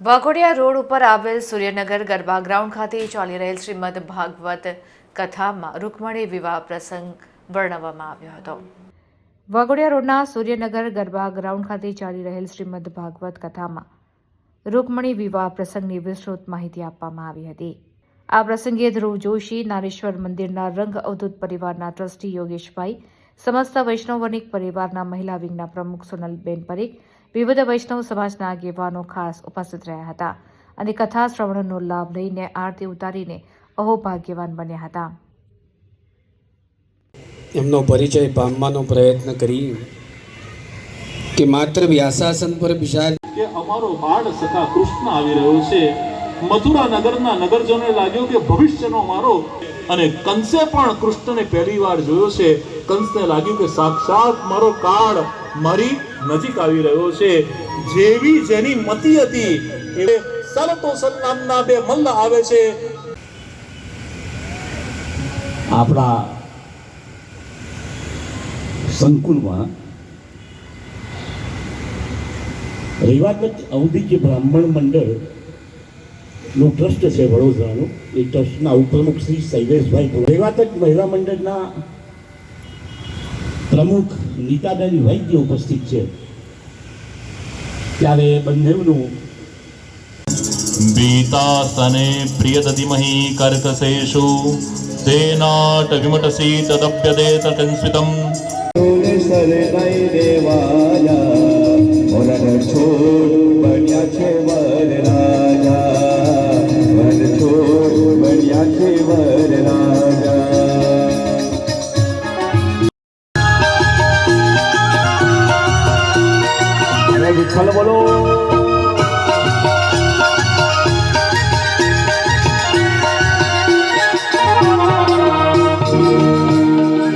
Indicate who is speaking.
Speaker 1: Waghodia road ઉપર આવેલ Suryanagar garba ground ખાતે ચાલી રહેલ શ્રીમદ ભાગવત કથામાં રૂકમણી વિવાહ પ્રસંગ વર્ણવવામાં આવ્યો હતો. વાઘોડિયા રોડના સૂર્યનગર ગરબા ગ્રાઉન્ડ ખાતે ચાલી રહેલ શ્રીમદ ભાગવત કથામાં રૂકમણી વિવાહ પ્રસંગની વિસ્તૃત માહિતી આપવામાં આવી હતી. આ પ્રસંગે ધ્રુવ જોશી, નારેશ્વર મંદિરના રંગ અવધૂત પરિવારના ટ્રસ્ટી યોગેશભાઈ, સમસ્ત વૈષ્ણવનિક પરિવારના મહિલા વિંગના પ્રમુખ સોનલબેન પરીખ વિવિધ વૈષ્ણવ સમાજના આગેવાનો ખાસ ઉપસ્થિત રહ્યા હતા અને કથા શ્રવણનો લાભ લઈને આરતી ઉતારીને અહોભાગ્યવાન બન્યા હતા
Speaker 2: એમનો પરિચય પામવાનો પ્રયત્ન કરી કે માત્ર વ્યાસાસન પર બિચારી
Speaker 3: કે અમારો બાળ સખા કૃષ્ણ આવી રહ્યો છે મથુરા નગરના નગરજનોને લાગ્યું કે ભવિષ્યનો મારો અને કંસે પણ કૃષ્ણને પહેલી વાર જોયો છે કંસને લાગ્યું કે સાક્ષાત મારો કાળ મારી નજીક આવી રહ્યો છે. જેવી જેની મતિ હતી, એ સરતોસન નામના બે મલ્લ આવે છે.
Speaker 4: આપણા સંકુલમાં રૈવાગત અવધિજી બ્રાહ્મણ મંડળનું ટ્રસ્ટ છે વડોદરાનું, એ ટ્રસ્ટના ઉપપ્રમુખ શ્રી શૈલેષભાઈ રેવાગત મહિલા મંડળના પ્રમુખ નીતાબેન વૈદ્ય ઉપસ્થિત છે. ત્યારે બંનેનું
Speaker 3: બીતાસને પ્રિયતધિમહી કર્કશેષુ તેનાટ વિમટસી તદપ્યદેત
Speaker 5: કંસ્વિતમ દેવાય চলো বলো।